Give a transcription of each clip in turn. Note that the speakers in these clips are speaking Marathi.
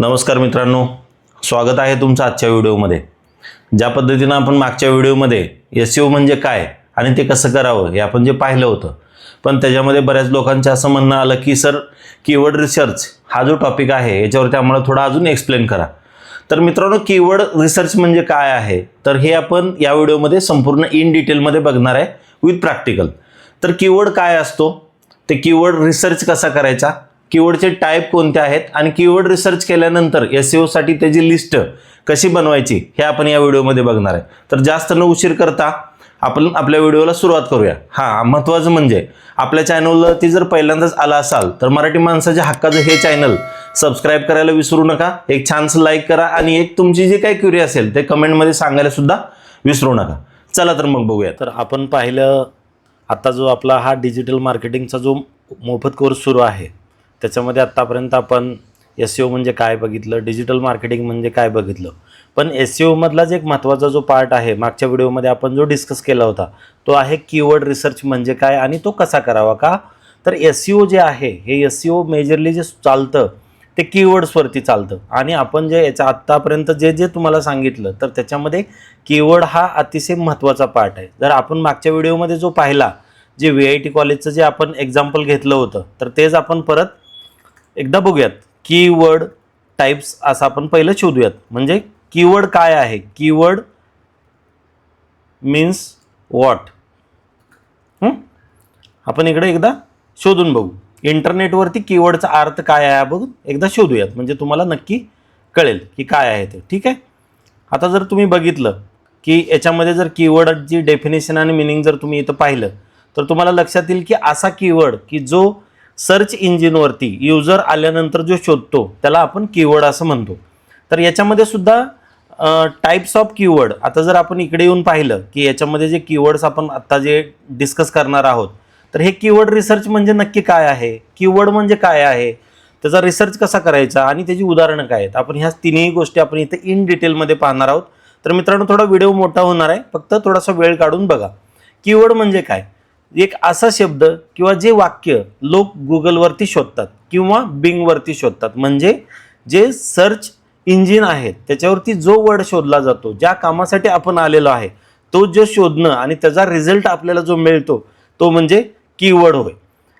नमस्कार मित्रांनो स्वागत आहे तुमचं आजच्या व्हिडिओमध्ये. ज्या पद्धतीनं आपण मागच्या व्हिडिओमध्ये एस म्हणजे काय आणि ते कसं करावं हे आपण जे पाहिलं होतं. पण त्याच्यामध्ये बऱ्याच लोकांचं असं म्हणणं आलं की सर कीवर्ड रिसर्च हा जो टॉपिक आहे याच्यावरती आम्हाला थोडा अजून एक्सप्लेन करा. तर मित्रांनो कीवर्ड रिसर्च म्हणजे काय आहे? तर हे आपण या व्हिडिओमध्ये संपूर्ण इन डिटेलमध्ये बघणार आहे विथ प्रॅक्टिकल तर कीवर्ड काय असतो? ते कीवर्ड रिसर्च कसा करायचा? कीवर्डचे टाईप कोणते आहेत आणि कीवर्ड रिसर्च केल्यानंतर एससाठी त्याची लिस्ट कशी बनवायची हे आपण या व्हिडिओमध्ये बघणार आहे. तर जास्त न उशीर करता आपण आपल्या व्हिडिओला सुरुवात करूया. हां महत्त्वाचं म्हणजे आपल्या चॅनलवरती जर पहिल्यांदाच आला असाल तर मराठी माणसाच्या हक्काचं हे चॅनल सबस्क्राईब करायला विसरू नका. एक छानसं लाईक करा आणि एक तुमची जी काही क्युरी असेल ते कमेंटमध्ये सांगायला सुद्धा विसरू नका. चला तर मग बघूया तर आपण पाहिलं आता जो आपला हा डिजिटल मार्केटिंगचा जो मोफत कोर्स सुरू आहे त्याच्यामध्ये आत्तापर्यंत आपण एस म्हणजे काय बघितलं डिजिटल मार्केटिंग म्हणजे काय बघितलं. पण एस मधलाच एक महत्त्वाचा जो पार्ट आहे मागच्या व्हिडिओमध्ये आपण जो डिस्कस केला होता तो आहे कीवर्ड रिसर्च म्हणजे काय आणि तो कसा करावा का? तर एस ओ जे आहे हे एस ओ मेजरली जे चालतं ते कीवर्ड्सवरती चालतं. आणि आपण जे याच्या आत्तापर्यंत जे जे तुम्हाला सांगितलं तर त्याच्यामध्ये कीवर्ड हा अतिशय महत्त्वाचा पार्ट आहे. जर आपण मागच्या व्हिडिओमध्ये जो पाहिला जे व्ही आय टी कॉलेजचं जे आपण एक्झाम्पल घेतलं होतं तर तेच आपण परत एकदा बघूयात. कीवर्ड टाईप्स असं आपण पहिलं शोधूयात. म्हणजे कीवर्ड काय आहे? कीवर्ड मीन्स वॉट आपण इकडे एकदा शोधून बघू. इंटरनेटवरती कीवर्डचा अर्थ काय आहे बघून एकदा शोधूयात. म्हणजे तुम्हाला नक्की कळेल की काय आहे ते. ठीक आहे? आता जर तुम्ही बघितलं की याच्यामध्ये जर कीवर्डची डेफिनेशन आणि मिनिंग जर तुम्ही इथं पाहिलं तर तुम्हाला लक्षात येईल की असा कीवर्ड की जो सर्च इंजिनवरती युजर आल्यानंतर जो शोधतो त्याला आपण कीवर्ड असं म्हणतो. तर याच्यामध्ये सुद्धा टाईप्स ऑफ कीवर्ड आता जर आपण इकडे येऊन पाहिलं की याच्यामध्ये जे कीवर्ड्स आपण आत्ता जे डिस्कस करणार आहोत तर हे कीवर्ड रिसर्च म्हणजे नक्की काय आहे? कीवर्ड म्हणजे काय आहे? त्याचा रिसर्च कसा करायचा? आणि त्याची उदाहरणं काय आहेत? आपण ह्या तिन्ही गोष्टी आपण इथे इन डिटेलमध्ये पाहणार आहोत. तर मित्रांनो थोडा व्हिडिओ मोठा होणार आहे. फक्त थोडासा वेळ काढून बघा. कीवर्ड म्हणजे काय? एक असा शब्द किंवा जे वाक्य लोक गुगलवरती शोधतात किंवा बिंगवरती शोधतात. म्हणजे जे सर्च इंजिन आहेत त्याच्यावरती जो वर्ड शोधला जातो ज्या कामासाठी आपण आलेलो आहे तो जो शोधणं आणि त्याचा रिझल्ट आपल्याला जो मिळतो तो म्हणजे कीवर्ड होय.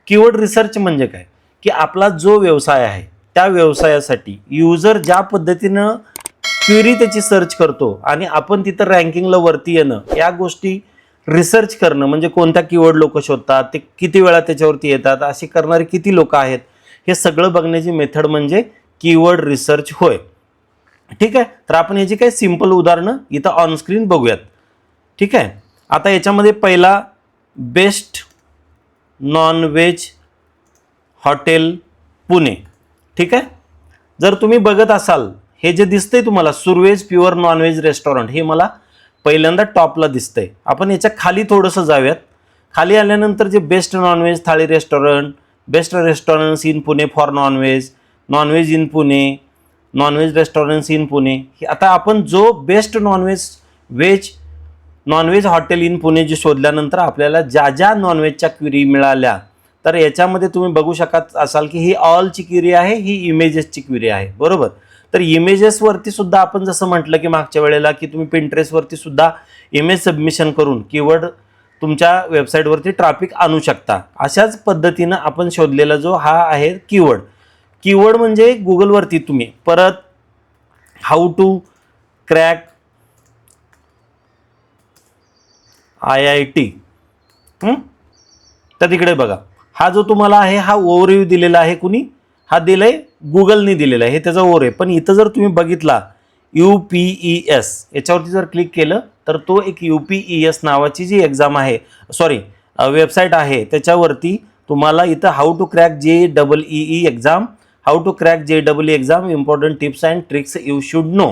कीवर्ड रिसर्च म्हणजे काय? की आपला जो व्यवसाय आहे त्या व्यवसायासाठी युजर ज्या पद्धतीनं क्युरी त्याची सर्च करतो आणि आपण तिथं रँकिंगला वरती येणं या गोष्टी रिसर्च करणं म्हणजे कोणत्या कीवर्ड लोक शोधतात ते किती वेळा त्याच्यावरती येतात असे करणारे किती लोक आहेत हे सगळं बघण्याची मेथड म्हणजे कीवर्ड रिसर्च होय. ठीक आहे? तर आपण याची काही सिंपल उदाहरणं इथं ऑनस्क्रीन बघूयात. ठीक आहे? आता याच्यामध्ये पहिला बेस्ट नॉनव्हेज हॉटेल पुणे. ठीक आहे? जर तुम्ही बघत असाल हे जे दिसतंय तुम्हाला सुरवेज प्युअर नॉनव्हेज रेस्टॉरंट हे मला पहिल्यांदा टॉपला दिसतंय. आपण याच्या खाली थोडंसं जाऊयात. खाली आल्यानंतर जे best non-veg thali restaurant best restaurants in Pune for non-veg non-veg in Pune non-veg restaurants in Pune. हे आता आपण जो best non-veg veg non-veg hotel in Pune जे शोधल्यानंतर आपल्याला ज्या ज्या नॉनव्हेजच्या क्युरी मिळाल्या तर याच्यामध्ये तुम्ही बघू शकत असाल की ही ऑलची क्युरी आहे ही इमेजेसची क्युरी आहे. बरोबर? तर इमेजेसवरती सुद्धा आपण जसं म्हटलं की मागच्या वेळेला की तुम्ही पिंटरेसवरती सुद्धा इमेज सबमिशन करून कीवर्ड तुमच्या वेबसाईटवरती ट्रॅफिक आणू शकता. अशाच पद्धतीनं आपण शोधलेला जो हा आहे कीवर्ड कीवर्ड म्हणजे गुगलवरती तुम्ही परत how to crack I I T तर तिकडे बघा. हा जो तुम्हाला आहे हा ओव्हरव्ह्यू दिलेला आहे कुणी? हा दिलाय गुगलने दिलेलं आहे. हे त्याचा ओर आहे. पण इथं जर तुम्ही बघितला यू पी ई एस याच्यावरती जर क्लिक केलं तर तो एक यू पी ई एस नावाची जी एक्झाम आहे सॉरी वेबसाईट आहे त्याच्यावरती तुम्हाला इथं how to crack J double E E exam how to crack J double E exam important tips and tricks you should know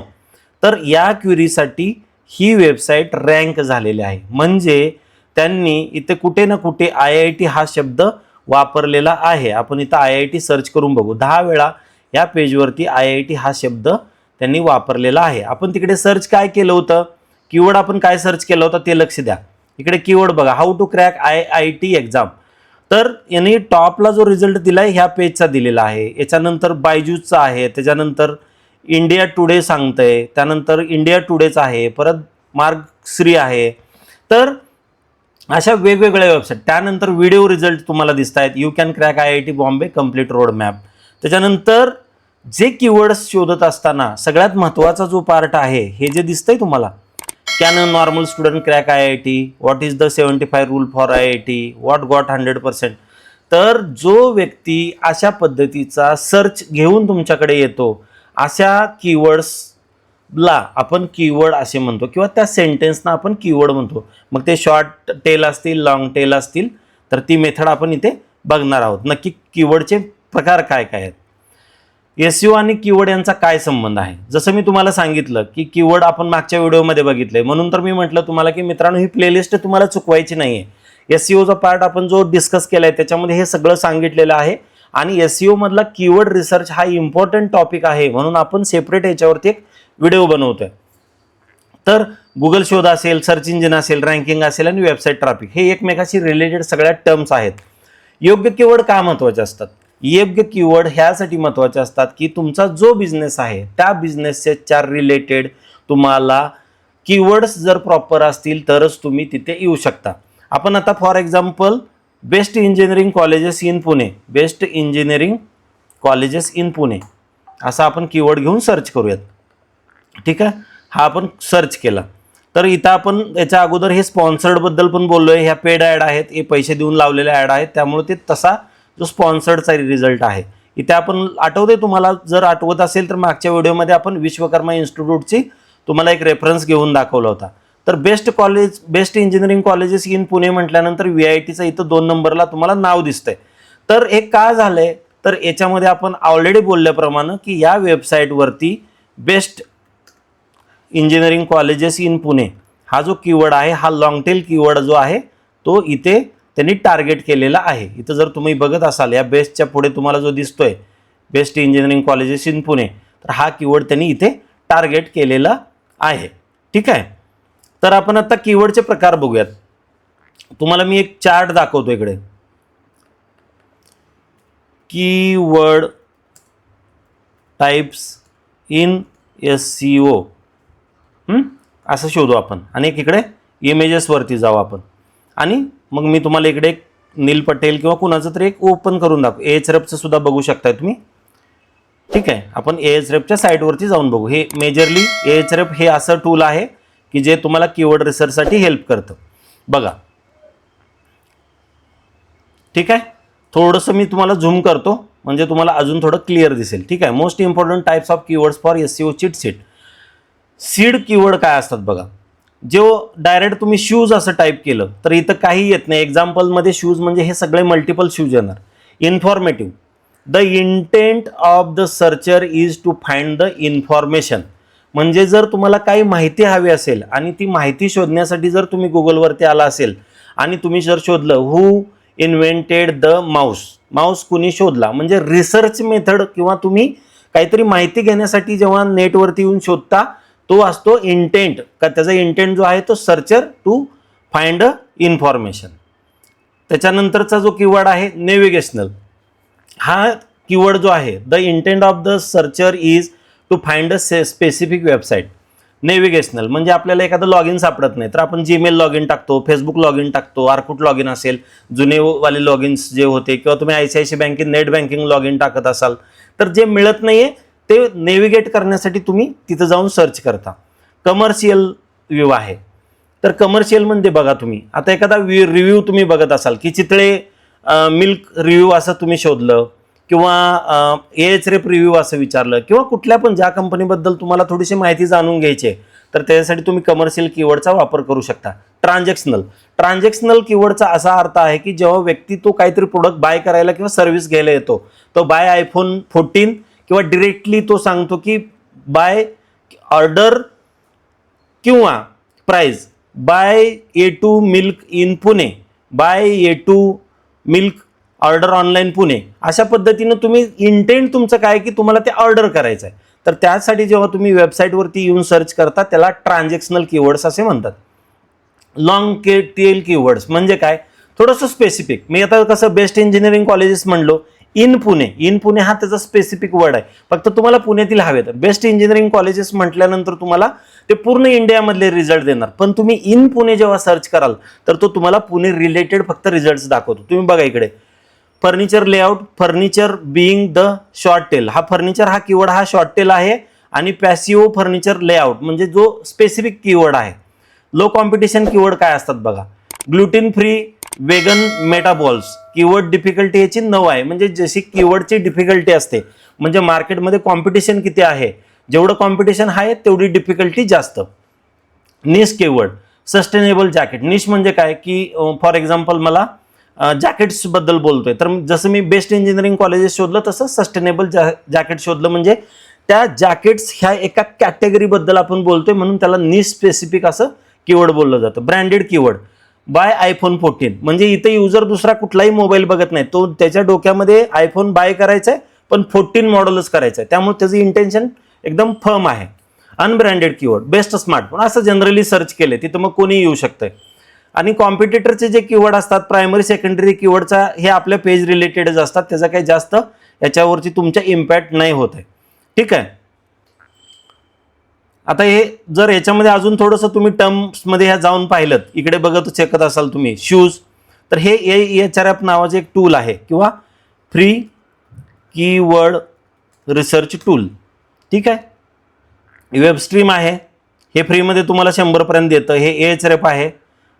तर या क्युरीसाठी ही वेबसाईट रँक झालेली आहे. म्हणजे त्यांनी इथे कुठे ना कुठे आय आय टी हा शब्द वापरलेला आहे. आपण इथं आय आय टी सर्च करून बघू. दहा वेळा या पेजवरती आय आय टी हा शब्द त्यांनी वापरलेला आहे. आपण तिकडे सर्च काय केलं होतं? कीवर्ड आपण काय सर्च केलं होतं ते लक्ष द्या. इकडे कीवर्ड बघा. How to crack I I T exam तर यांनी टॉपला जो रिझल्ट दिला आहे ह्या पेजचा दिलेला आहे. याच्यानंतर बायजूसचा आहे. त्याच्यानंतर इंडिया टुडे सांगतंय. त्यानंतर इंडिया टुडेचा आहे. परत मार्गश्री आहे. तर अशा वेगवेगळ्या वेबसाईट त्यानंतर व्हिडिओ रिझल्ट तुम्हाला दिसत आहेत you can crack I I T Bombay complete road map त्याच्यानंतर जे कीवर्ड्स शोधत असताना सगळ्यात महत्त्वाचा जो पार्ट आहे हे जे दिसतंय तुम्हाला can normal student crack I I T what is the seventy five rule for I I T what got hundred percent तर जो व्यक्ती अशा पद्धतीचा सर्च घेऊन तुमच्याकडे येतो अशा कीवर्ड्सला आपण कीवर्ड असे म्हणतो किंवा त्या सेंटेन्सना आपण कीवर्ड म्हणतो. मग ते शॉर्ट टेल असतील लॉंग टेल असतील तर ती मेथड आपण इथे बघणार आहोत. नक्की कीवर्डचे प्रकार काय काय आहेत? एस यू आणि कीवर्ड यांचा काय संबंध आहे? जसं मी तुम्हाला सांगितलं की कीवर्ड आपण मागच्या व्हिडिओमध्ये बघितलंय. म्हणून तर मी म्हटलं तुम्हाला की मित्रांनो ही प्लेलिस्ट तुम्हाला चुकवायची नाही आहे एस सीओचा पार्ट आपण जो डिस्कस केलाय त्याच्यामध्ये हे सगळं सांगितलेलं आहे. आणि एस मधला कीवर्ड रिसर्च हा इम्पॉर्टंट टॉपिक आहे म्हणून आपण सेपरेट याच्यावरती एक व्हिडिओ बनवतोय. तर गुगल शोध असेल सर्च इंजिन असेल रँकिंग असेल आणि वेबसाईट ट्रॅफिक हे एकमेकाशी रिलेटेड सगळ्या टर्म्स आहेत. योग्य कीवर्ड का महत्त्वाचे असतात? योग्य कीवर्ड ह्यासाठी महत्त्वाचे असतात की तुमचा जो बिझनेस आहे त्या बिझनेसच्या रिलेटेड तुम्हाला कीवर्ड्स जर प्रॉपर असतील तरच तुम्ही तिथे येऊ शकता. आपण आता for example best engineering colleges in Pune best engineering colleges in Pune असा आपण कीवर्ड घेऊन सर्च करूयात. ठीक आहे? हा आपण सर्च केला. तर इथं आपण याच्या अगोदर हे स्पॉन्सर्डबद्दल पण बोललो आहे ह्या पेड ॲड आहेत. हे पैसे देऊन लावलेल्या ॲड आहेत. त्यामुळे ते तसा जो स्पॉन्सर्डचा रिझल्ट आहे. इथे आपण आठवते तुम्हाला जर आठवत असेल तर मागच्या व्हिडिओमध्ये आपण विश्वकर्मा इन्स्टिट्यूटची तुम्हाला एक रेफरन्स घेऊन दाखवला होता. तर best college best engineering colleges in Pune म्हटल्यानंतर व्ही आय टीचं इथं दोन नंबरला तुम्हाला नाव दिसतंय. तर हे का झालंय? तर याच्यामध्ये आपण ऑलरेडी बोलल्याप्रमाणे की या वेबसाईटवरती best engineering colleges in Pune हा जो कीवर्ड आहे हा लॉंगटेल कीवर्ड जो आहे तो इथे त्यांनी टार्गेट केलेला आहे. इथं जर तुम्ही बघत असाल या बेस्टच्या पुढे तुम्हाला जो दिसतोय best engineering colleges in Pune तर हा कीवर्ड त्यांनी इथे टार्गेट केलेला आहे. ठीक आहे? तर आपण आता कीवर्डचे प्रकार बघूयात. तुम्हाला मी एक चार्ट दाखवतो इकडे. Keyword types in S C O असं शोधू आपण. आणि एक इकडे इमेजेसवरती जाऊ आपण. आणि मग मी तुम्हाला इकडे एक नील पटेल किंवा कुणाचं तरी एक ओपन करून दाखवू. एच रेपचं सुद्धा बघू शकताय तुम्ही. ठीक आहे. आपण ए एच रेपच्या साईटवरती जाऊन बघू. हे मेजरली ए एच रेप हे असं टूल आहे की जे तुम्हाला कीवर्ड रिसर्चसाठी हेल्प करतं. बघा. ठीक आहे? थोडंसं मी तुम्हाला झूम करतो. म्हणजे तुम्हाला अजून थोडं क्लिअर दिसेल. ठीक आहे? Most important types of keywords for S C O cheat sheet seed keyword काय असतात बघा. जो डायरेक्ट तुम्ही शूज असं टाईप केलं तर इथं काही येत नाही. एक्झाम्पलमध्ये शूज म्हणजे हे सगळे मल्टिपल शूज येणार. Informative the intent of the searcher is to find the information म्हणजे जर तुम्हाला काही माहिती हवी असेल आणि ती माहिती शोधण्यासाठी जर तुम्ही गुगलवरती आला असेल आणि तुम्ही जर शोधलं who invented the mouse mouse कुणी शोधला? म्हणजे रिसर्च मेथड किंवा तुम्ही काहीतरी माहिती घेण्यासाठी जेव्हा नेटवरती येऊन शोधता तो असतो इंटेंट का त्याचा इंटेंट जो आहे तो searcher to find a information त्याच्यानंतरचा जो कीवर्ड आहे नेव्हिगेशनल हा कीवर्ड जो आहे the intent of the searcher is to find a specific website navigational म्हणजे आपल्याला एखादं लॉग इन सापडत नाही. तर आपण जीमेल लॉग इन टाकतो फेसबुक लॉग इन टाकतो आरकूट लॉग इन असेल जुनेवाले लॉग इन्स जे होते किंवा तुम्ही आय सी आय सी बँकेत नेट बँकिंग लॉग इन टाकत असाल तर जे मिळत नाही आहे ते नेव्हिगेट करण्यासाठी तुम्ही तिथं जाऊन सर्च करता. कमर्शियल व्ह्यू आहे. तर कमर्शियल म्हणजे बघा तुम्ही. आता एखादा वि रिव्ह्यू तुम्ही बघत असाल की चितळे मिल्क रिव्ह्यू असं तुम्ही शोधलं किंवा ए एच रेप रिव्ह्यू असं विचारलं किंवा कुठल्या पण ज्या कंपनीबद्दल तुम्हाला थोडीशी माहिती जाणून घ्यायची आहे तर त्यासाठी तुम्ही कमर्शियल कीवर्डचा वापर करू शकता. ट्रान्झॅक्शनल ट्रान्झॅक्शनल कीवर्डचा असा अर्थ आहे की जेव्हा व्यक्ती तो काहीतरी प्रोडक्ट बाय करायला किंवा सर्व्हिस घ्यायला येतो तो बाय आयफोन फोर्टीन किंवा डिरेक्टली तो सांगतो की बाय ऑर्डर किंवा price buy A two milk in Pune buy A two milk order online Pune अशा पद्धतीनं तुम्ही इंटेंट तुमचं काय की तुम्हाला ते ऑर्डर करायचं आहे. तर त्यासाठी जेव्हा तुम्ही वेबसाईटवरती येऊन सर्च करता त्याला ट्रान्झॅक्शनल कीवर्ड्स असे म्हणतात. लॉंग के टेल कीवर्ड्स म्हणजे काय? थोडंसं स्पेसिफिक मी आता कसं बेस्ट इंजिनिअरिंग कॉलेजेस म्हणलो इन पुणे इन पुणे हा त्याचा स्पेसिफिक वर्ड आहे. फक्त तुम्हाला पुण्यातील हवेत बेस्ट इंजिनिअरिंग कॉलेजेस म्हटल्यानंतर तुम्हाला ते पूर्ण इंडियामधले रिझल्ट देणार. पण तुम्ही इन पुणे जेव्हा सर्च कराल तर तो तुम्हाला पुणे रिलेटेड फक्त रिझल्ट दाखवतो. तुम्ही बघा इकडे. Furniture layout furniture being the short tail हा फर्निचर हा कीवर्ड हा शॉर्ट टेल आहे आणि पॅसिओ फर्निचर लेआउट म्हणजे जो स्पेसिफिक कीवर्ड आहे. लो कॉम्पिटिशन कीवर्ड काय असतात बघा. Gluten free vegan meatballs keyword difficulty याची नऊ आहे. म्हणजे जशी कीवर्डची डिफिकल्टी असते म्हणजे मार्केटमध्ये कॉम्पिटिशन किती आहे? जेवढं कॉम्पिटिशन आहे तेवढी डिफिकल्टी जास्त. Niche keyword sustainable jacket niche म्हणजे काय? की फॉर एक्झाम्पल मला जॅकेट्सबद्दल बोलतोय. तर जसं मी बेस्ट इंजिनिअरिंग कॉलेजेस शोधलं तसं सस्टेनेबल जॅकेट शोधलं. म्हणजे त्या जॅकेट्स ह्या एका कॅटेगरीबद्दल आपण बोलतोय म्हणून त्याला निश स्पेसिफिक असं कीवर्ड बोललं जातं. Branded keyword buy iPhone fourteen म्हणजे इथे युजर दुसरा कुठलाही मोबाईल बघत नाही. तो त्याच्या डोक्यामध्ये आयफोन बाय करायचा आहे पण फोर्टीन मॉडेलच करायचं आहे त्यामुळे त्याचं इंटेन्शन एकदम फर्म आहे. अनब्रँडेड कीवर्ड बेस्ट स्मार्टफोन असं जनरली सर्च केले तिथं मग कोणी येऊ शकतंय. आणि कॉम्पिटिटरचे जे कीवर्ड असतात प्रायमरी सेकंडरी कीवर्डचा हे आपल्या पेज रिलेटेडच असतात. त्याचा काही जास्त याच्यावरती तुमच्या इम्पॅक्ट नाही होत आहे. ठीक आहे? आता हे जर याच्यामध्ये अजून थोडंसं तुम्ही टर्म्समध्ये ह्या जाऊन पाहिलं इकडे बघत चेकत असाल तुम्ही शूज तर हे एच आर एफ नावाचं एक टूल आहे किंवा फ्री कीवर्ड रिसर्च टूल ठीक आहे? वेबस्ट्रीम आहे हे फ्रीमध्ये तुम्हाला शंभरपर्यंत देतं हे एच आर एफ आहे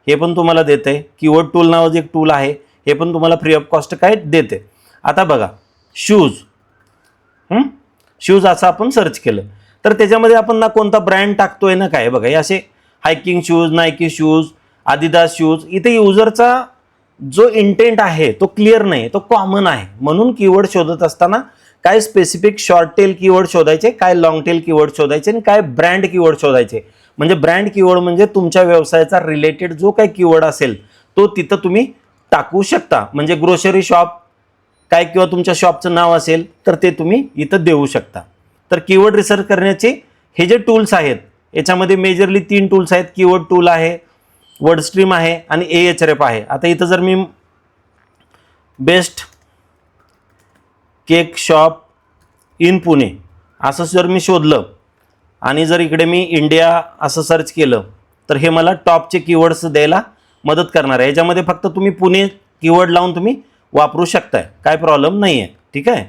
हे पण तुम्हाला देतं आहे कीवर्ड टूल नावाचं एक टूल आहे हे पण तुम्हाला फ्री ऑफ कॉस्ट काय देते आता बघा शूज शूज असं आपण सर्च केलं. तर त्याच्यामध्ये आपण ना कोणता ब्रँड टाकतोय ना काय? बघा हे असे hiking shoes Nike shoes Adidas shoes इथे युजरचा जो इंटेंट आहे तो क्लिअर नाही तो कॉमन आहे. म्हणून कीवर्ड शोधत असताना काय स्पेसिफिक शॉर्ट टेल कीवर्ड शोधायचे काय लॉंग टेल कीवर्ड शोधायचे आणि काय ब्रँड कीवर्ड शोधायचे. म्हणजे ब्रँड कीवर्ड म्हणजे तुमच्या व्यवसायाचा रिलेटेड जो काही कीवर्ड असेल तो तिथं तुम्ही टाकू शकता. म्हणजे ग्रोसरी शॉप काय किंवा तुमच्या शॉपचं नाव असेल तर ते तुम्ही इथं देऊ शकता. तर कीवर्ड रिसर्च करण्याचे हे जे टूल्स आहेत याच्यामध्ये मेजरली तीन टूल्स आहेत. कीवर्ड टूल आहे वर्ड स्ट्रीम आहे आणि ए एच रेप आहे. आता इथं जर मी best cake shop in Pune असं जर मी शोधलं आणि जर इकडे मी इंडिया असं सर्च केलं तर हे मला टॉपचे कीवर्ड्स द्यायला मदत करणार आहे. याच्यामध्ये फक्त तुम्ही पुणे कीवर्ड लावून तुम्ही वापरू शकताय. काय प्रॉब्लेम नाही आहे ठीक आहे?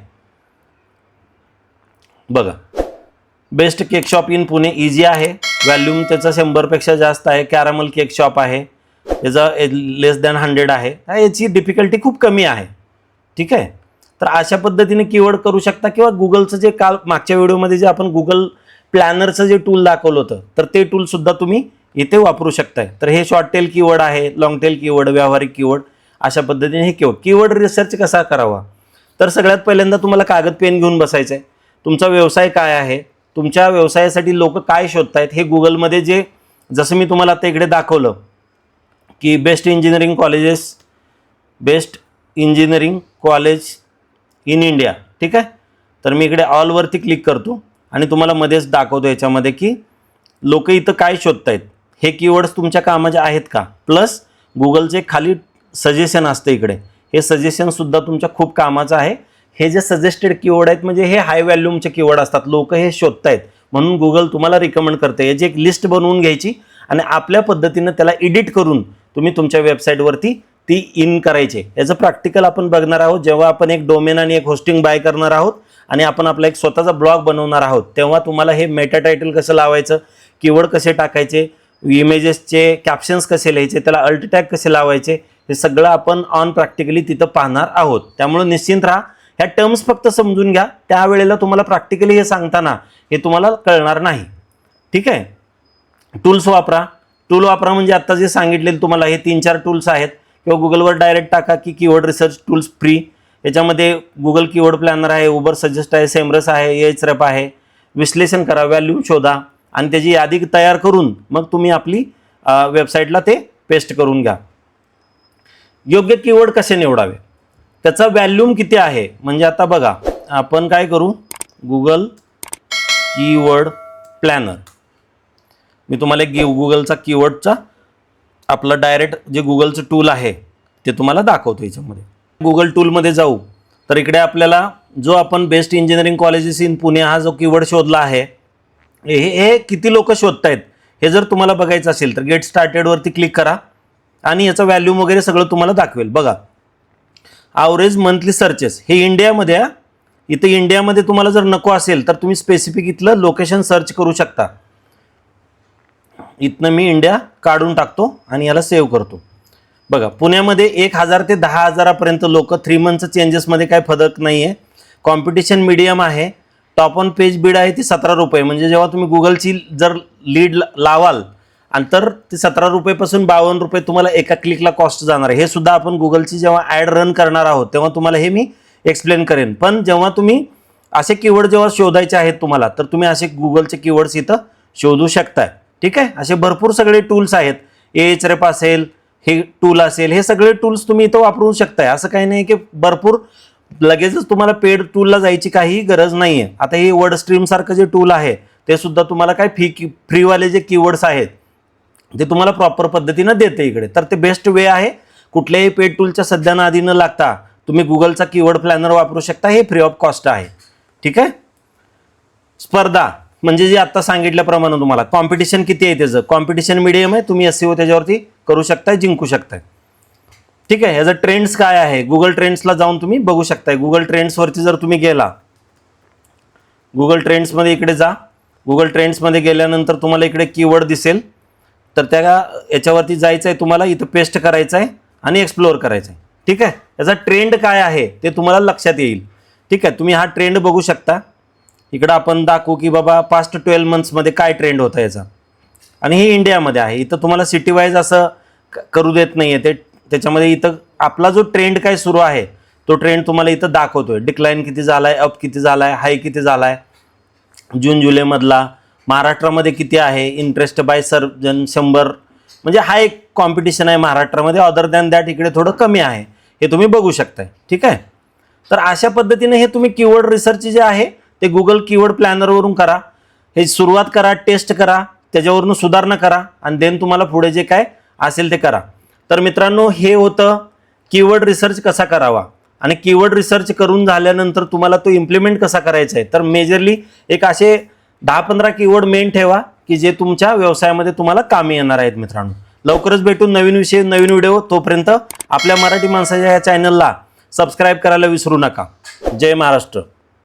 बघा. Best cake shop in Pune easy आहे. व्हॅल्यूम त्याचा शंभरपेक्षा जास्त आहे. कॅरामल केक शॉप आहे. त्याचा लेस दॅन हंड्रेड आहे. याची डिफिकल्टी खूप कमी आहे. ठीक आहे? तर अशा पद्धतीने कीवर्ड करू शकता किंवा गुगलचं जे काल मागच्या व्हिडिओमध्ये जे आपण गुगल प्लॅनरचं जे टूल दाखवलं होतं तर ते टूलसुद्धा तुम्ही इथे वापरू शकताय. तर हे शॉर्ट टेल कीवर्ड आहे लॉंग टेल कीवर्ड व्यावहारिक कीवर्ड अशा पद्धतीने हे कीवर्ड कीवर्ड रिसर्च कसा करावा? तर सगळ्यात पहिल्यांदा तुम्हाला कागद पेन घेऊन बसायचं आहे तुमचा व्यवसाय काय आहे? तुमच्या व्यवसायासाठी लोक काय शोधतायत? हे गुगलमध्ये जे जसं मी तुम्हाला आता इकडे दाखवलं की best engineering colleges best engineering college in India ठीक आहे? तर मी इकडे ऑलवरती क्लिक करतो आणि तुम्हाला मध्येच दाखवतो याच्यामध्ये की लोक इथं काय शोधतायत? हे कीवर्ड्स तुमच्या कामाचे आहेत का? प्लस गुगलचे खाली सजेशन असतं इकडे. हे सजेशनसुद्धा तुमच्या खूप कामाचं आहे. हे जे सजेस्टेड कीवर्ड आहेत म्हणजे हे हाय व्हॅल्यूमचे कीवर्ड असतात. लोक हे शोधतायत. म्हणून गुगल तुम्हाला रिकमेंड करते. याची एक लिस्ट बनवून घ्यायची आणि आपल्या पद्धतीनं त्याला एडिट करून तुम्ही तुमच्या वेबसाईटवरती ती इन करायची. याचं प्रॅक्टिकल आपण बघणार आहोत. जेव्हा आपण एक डोमेन आणि एक होस्टिंग बाय करणार आहोत आणि आपण आपला एक स्वतःचा ब्लॉग बनवणार आहोत तेव्हा तुम्हाला हे मेटा टायटल कसं लावायचं कीवर्ड कसे टाकायचे इमेजेसचे कॅप्शन्स कसे लिहायचे त्याला अल्ट टॅग कसे लावायचे हे सगळं आपण ऑन प्रॅक्टिकली तिथं पाहणार आहोत. त्यामुळे निश्चिंत राहा. ह्या टर्म्स फक्त समजून घ्या. त्यावेळेला तुम्हाला प्रॅक्टिकली हे सांगताना हे तुम्हाला कळणार नाही. ठीक आहे? टूल्स वापरा. टूल वापरा म्हणजे आत्ता जे सांगितलेलं तुम्हाला हे तीन चार टूल्स आहेत. किंवा गुगलवर डायरेक्ट टाका की कीवर्ड रिसर्च टूल्स फ्री याच्यामध्ये गुगल कीवर्ड प्लॅनर आहे उबर सजेस्ट आहे सेमरस आहे एच रेप आहे. विश्लेषण करा व्हॅल्यू शोधा. आणि त्याची यादी तयार करून मग तुम्ही आपली वेबसाईटला ते पेस्ट करून घ्या. योग्य कीवर्ड कसे निवडावे? त्याचा व्हॅल्यूम किती आहे? म्हणजे आता बघा आपण काय करू? गुगल कीवर्ड प्लॅनर मी तुम्हाला एक गुगलचा कीवर्डचा आपलं डायरेक्ट जे गुगलचं टूल आहे ते तुम्हाला दाखवतो याच्यामध्ये. गुगल टूलमध्ये जाऊ. तर इकडे आपल्याला जो आपण best engineering colleges in Pune हा जो कीवर्ड शोधला आहे हे हे किती लोक शोधतायत? हे जर तुम्हाला बघायचं असेल तर गेट स्टार्टेडवरती क्लिक करा. आणि याचं व्हॅल्यूम वगैरे सगळं तुम्हाला दाखवेल. बघा ॲव्हरेज मंथली सर्चेस हे इंडियामध्ये इथं इंडियामध्ये तुम्हाला जर नको असेल तर तुम्ही स्पेसिफिक इथलं लोकेशन सर्च करू शकता. इथनं मी इंडिया काढून टाकतो आणि याला सेव्ह करतो. बघा पुण्यामध्ये एक हजार ते दहा हजारापर्यंत लोक थ्री मंथचं चेंजेसमध्ये काय फरक नाही आहे कॉम्पिटिशन मिडियम आहे. टॉप ऑन पेज बीड आहे ती सतरा रुपये. म्हणजे जेव्हा तुम्ही गुगलची जर लीड लावाल आणि तर ते सतरा रुपयेपासून बावन्न रुपये तुम्हाला एका क्लिकला कॉस्ट जाणार आहे. हे सुद्धा आपण गुगलची जेव्हा ॲड रन करणार आहोत तेव्हा तुम्हाला हे मी एक्सप्लेन करेन. पण जेव्हा तुम्ही असे कीवर्ड जेव्हा शोधायचे आहेत तुम्हाला तर तुम्ही असे गुगलचे कीवर्ड्स इथं शोधू शकताय. ठीक आहे? असे भरपूर सगळे टूल्स आहेत. ए एच रेप असेल हे टूल असेल हे सगळे टूल्स तुम्ही इथं वापरू शकताय. असं काही नाही की भरपूर लगेचच तुम्हाला पेड टूलला जायची काही गरज नाही आहे आता हे वर्ड स्ट्रीमसारखं जे टूल आहे ते सुद्धा तुम्हाला काय फी की फ्रीवाले जे कीवर्ड्स आहेत ते तुम्हाला प्रॉपर पद्धतीनं देते इकडे. तर ते बेस्ट वे आहे. कुठल्याही पेड टूलच्या सध्या आधी न लागता तुम्ही गुगलचा कीवर्ड प्लॅनर वापरू शकता. हे फ्री ऑफ कॉस्ट आहे. ठीक आहे? स्पर्धा म्हणजे जे आत्ता सांगितल्याप्रमाणे तुम्हाला कॉम्पिटिशन किती आहे त्याचं? कॉम्पिटिशन मिडियम आहे. तुम्ही एस सी त्याच्यावरती करू शकताय जिंकू शकताय. ठीक आहे? ह्याचं ट्रेंड्स काय आहे? गुगल ट्रेंड्सला जाऊन तुम्ही बघू शकताय. गुगल ट्रेंड्सवरती जर तुम्ही गेला गुगल ट्रेंड्समध्ये इकडे जा. गुगल ट्रेंड्समध्ये गेल्यानंतर तुम्हाला इकडे कीवर्ड दिसेल. तर त्या याच्यावरती जायचं आहे तुम्हाला इथं पेस्ट करायचं आहे आणि एक्सप्लोअर करायचं आहे ठीक आहे? याचा ट्रेंड काय आहे ते तुम्हाला लक्षात येईल. ठीक आहे? तुम्ही हा ट्रेंड बघू शकता. इकडं आपण दाखवू की बाबा पास्ट ट्वेल्व मंथ्समध्ये काय ट्रेंड होता याचा. आणि हे इंडियामध्ये आहे. इथं तुम्हाला सिटी वाईज असं क- करू देत नाही आहे ते. त्याच्यामध्ये इथं आपला जो ट्रेंड काय सुरू आहे तो ट्रेंड तुम्हाला इथं दाखवतो आहे डिक्लाईन किती झाला आहे अप किती झाला आहे हाय किती झाला आहे जून जुलैमधला महाराष्ट्रामध्ये किती आहे? इंटरेस्ट बाय सर्जन शंभर. म्हणजे हा एक कॉम्पिटिशन आहे महाराष्ट्रामध्ये. अदर दॅन दॅट इकडे थोडं कमी आहे. हे तुम्ही बघू शकताय. ठीक आहे? तर अशा पद्धतीने हे तुम्ही कीवर्ड रिसर्च जे आहे ते गुगल कीवर्ड प्लॅनरवरून करा. हे सुरुवात करा टेस्ट करा त्याच्यावरून सुधारणा करा आणि देन तुम्हाला पुढे जे काय असेल ते करा. तर मित्रांनो हे होतं कीवर्ड रिसर्च कसा करावा? आणि कीवर्ड रिसर्च करून झाल्यानंतर तुम्हाला तो इम्प्लिमेंट कसा करायचा आहे? तर मेजरली एक असे दहा पंधरा कीवर्ड मेन ठेवा की जे तुमच्या व्यवसायामध्ये तुम्हाला कामी येणार आहेत मित्रांनो. लवकरच भेटून नवीन विषय नवीन व्हिडिओ तोपर्यंत आपल्या मराठी माणसाच्या या चॅनलला सबस्क्राईब करायला विसरू नका. जय महाराष्ट्र.